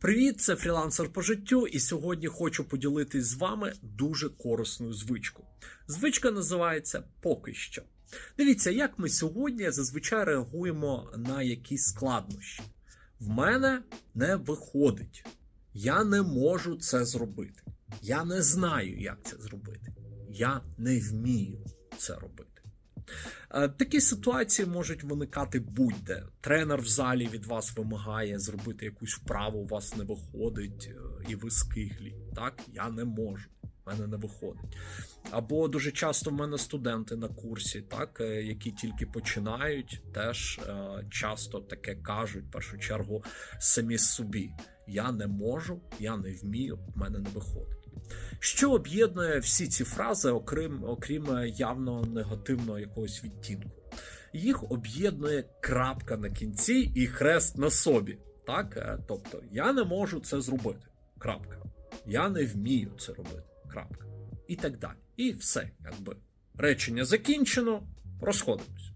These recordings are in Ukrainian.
Привіт, це фрілансер по життю, і сьогодні хочу поділитись з вами дуже корисною звичкою. Звичка називається поки що. Дивіться, як ми сьогодні зазвичай реагуємо на якісь складнощі. В мене не виходить. Я не можу це зробити. Я не знаю, як це зробити. Я не вмію це робити. Е, Такі ситуації можуть виникати будь-де. Тренер в залі від вас вимагає зробити якусь вправу, у вас не виходить, е, і ви скиглі. Так, я не можу. Мене не виходить. Або дуже часто в мене студенти на курсі, так, е, які тільки починають, теж е, часто таке кажуть, в першу чергу, самі собі: я не можу, я не вмію, в мене не виходить. Що об'єднує всі ці фрази, окрім, окрім явно негативного якогось відтінку? Їх об'єднує крапка на кінці і хрест на собі. Так? Е, Тобто, я не можу це зробити. Крапка. Я не вмію це робити. Крапка. І так далі. І все, якби. Речення закінчено, розходимось.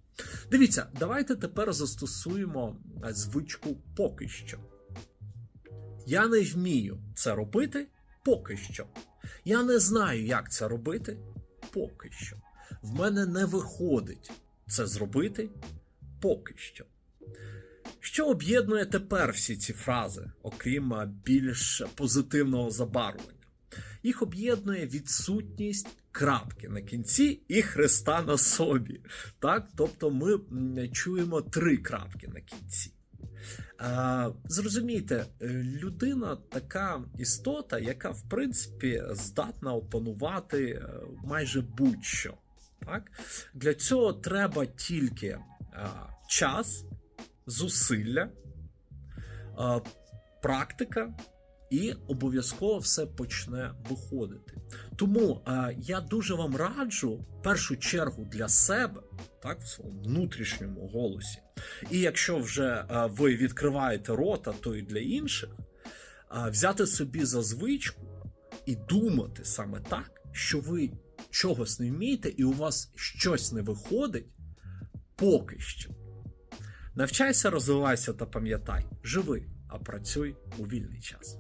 Дивіться, давайте тепер застосуємо е, звичку поки що. Я не вмію це робити поки що. Я не знаю, як це робити поки що. В мене не виходить це зробити поки що. Що об'єднує тепер всі ці фрази, окрім більш позитивного забарвлення? Їх об'єднує відсутність крапки на кінці і хреста на собі. Так? Тобто ми чуємо три крапки на кінці. Зрозумійте, е, людина така істота, яка в принципі здатна опанувати е, майже будь-що. Так? Для цього треба тільки а, час, зусилля, практика, і обов'язково все почне виходити. Тому а, я дуже вам раджу в першу чергу для себе, так, в своєму внутрішньому голосі. І якщо вже а, ви відкриваєте рота, то і для інших, а, взяти собі за звичку і думати саме так, що ви чогось не вмієте, і у вас щось не виходить поки що. Навчайся, розвивайся та пам'ятай, живи, а працюй у вільний час.